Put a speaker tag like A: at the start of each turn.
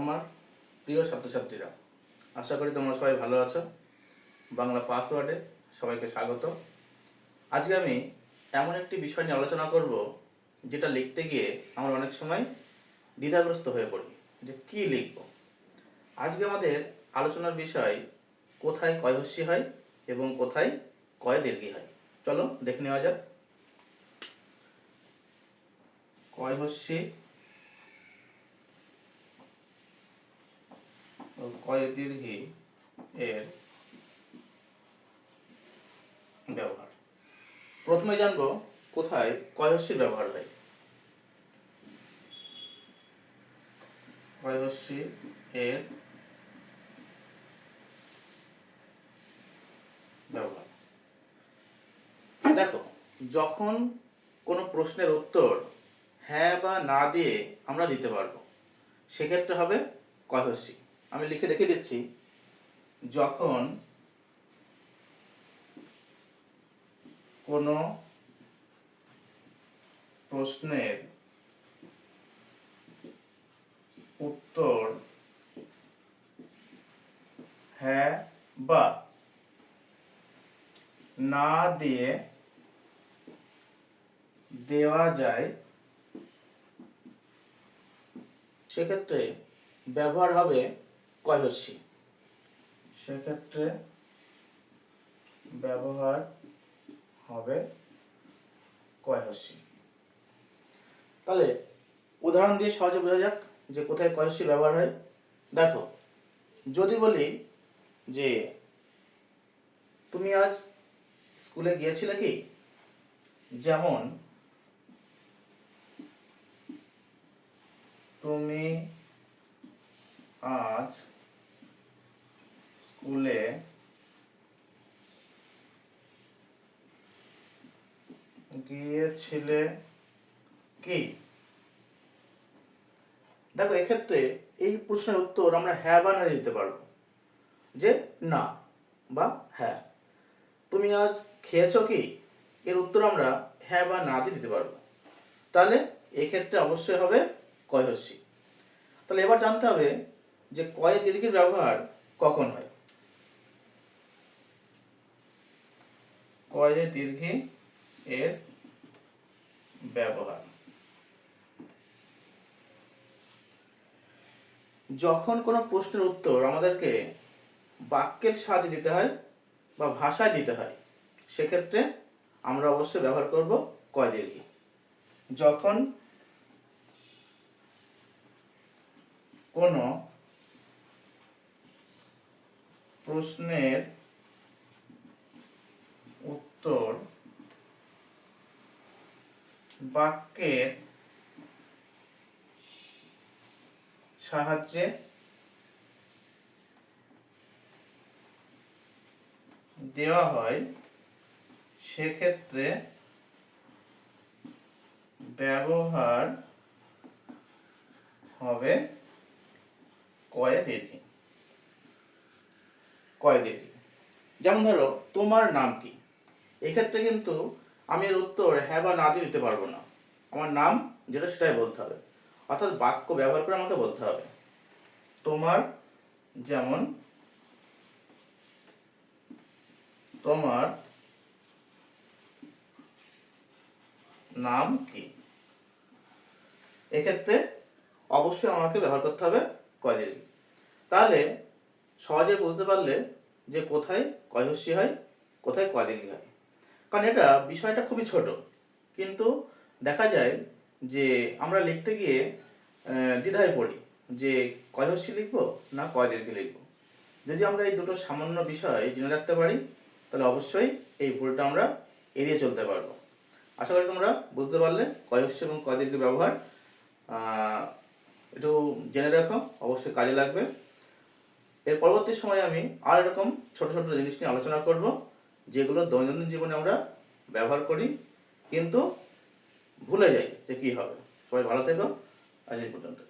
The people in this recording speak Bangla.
A: আমার প্রিয় ছাত্রছাত্রীরা, আশা করি তোমরা সবাই ভালো আছো। বাংলা পাসওয়ার্ডে সবাইকে স্বাগত। আজকে আমি এমন একটি বিষয় নিয়ে আলোচনা করব, যেটা লিখতে গিয়ে আমরা অনেক সময় দ্বিধাগ্রস্ত হয়ে পড়ি, যে কি লিখব? আজকে আমাদের আলোচনার বিষয়, কোথায় কয়হস্যি হয় এবং কোথায় কয় দীর্ঘী হয়। চলো দেখে নেওয়া যাক। কয়হস্যি ও কয় দীর্ঘী এর ব্যবহার। প্রথমে জানব কোথায় কয়হস্যির ব্যবহার হয়। এর ব্যবহার। দেখো, যখন কোনো প্রশ্নের উত্তর হ্যাঁ বা না দিয়ে আমরা দিতে পারব, সেক্ষেত্রে হবে কয়হস্যি। আমি লিখে রেখে দিচ্ছি। যখন কোনো প্রশ্নের উত্তর হ্যাঁ বা না দিয়ে দেওয়া যায়, সেক্ষেত্রে ব্যবহার হবে কয়হস্যি সেক্ষেত্রে ব্যবহার হবে কয়হস্যি তাহলে উদাহরণ দিয়ে সহজে বোঝা যাক যে কোথায় কয়হস্যি ব্যবহার হয়। দেখো, যদি বলি যে তুমি আজ স্কুলে গিয়েছিলে কি? যেমন তুমি আজ স্কুলে গিয়েছিলে কি? দেখো, এক্ষেত্রে এই প্রশ্নের উত্তর আমরা হ্যাঁ বা না দিতে পারব। যে না বা হ্যাঁ। তুমি আজ খেয়েছো কি? এর উত্তর আমরা হ্যাঁ বা না দিয়ে দিতে পারব। তাহলে এক্ষেত্রে অবশ্যই হবে কয়হস্যি। তাহলে এবার জানতে হবে যে কয়ে দীর্ঘের ব্যবহার কখন হয়? কয়ে দীর্ঘে এর ব্যবহার। যখন কোনো প্রশ্নের উত্তর আমাদেরকে বাক্যের সাহায্যে দিতে হয় বা ভাষায় দিতে হয়, সেক্ষেত্রে আমরা অবশ্যই ব্যবহার করব কয় যখন কোনো প্রশ্নের উত্তর বাক্যের সাহায্যে দেওয়া হয়, সেক্ষেত্রে ব্যবহার হবে কয়ে দীর্ঘী কয়ে যেমন ধরো, তোমার নাম কি? এক্ষেত্রে কিন্তু আমি এর উত্তর হ্যাঁ বা না দিয়ে দিতে পারব না। আমার নাম যেটা সেটাই বলতে হবে। অর্থাৎ বাক্য ব্যবহার করে আমাকে বলতে হবে। তোমার যেমন, তোমার নাম কি? এক্ষেত্রে অবশ্যই আমাকে ব্যবহার করতে হবে কয় দীর্ঘী তাহলে সহজে বুঝতে পারলে যে কোথায় কয়হস্যি হয়, কোথায় কয় হয়। কারণ এটা বিষয়টা খুবই ছোট। কিন্তু দেখা যায় যে আমরা লিখতে গিয়ে দ্বিধায় পড়ি যে কয় কয়হস্যি লিখব না কয় দীর্ঘী লিখব। যদি আমরা এই দুটো সামান্য বিষয় জেনে রাখতে পারি, তাহলে অবশ্যই এই ভুলটা আমরা এড়িয়ে চলতে পারব। আশা করি তোমরা বুঝতে পারলে কয়হস্যি এবং কয় ব্যবহার। একটু জেনে রাখো, অবশ্যই কাজে লাগবে। এর পরবর্তী সময়ে আমি আর এরকম ছোট ছোট জিনিস নিয়ে আলোচনা করব, যেগুলো দৈনন্দিন জীবনে আমরা ব্যবহার করি কিন্তু ভুলে যাই যে কী হবে। সবাই ভালো থেকো। আজ এই পর্যন্ত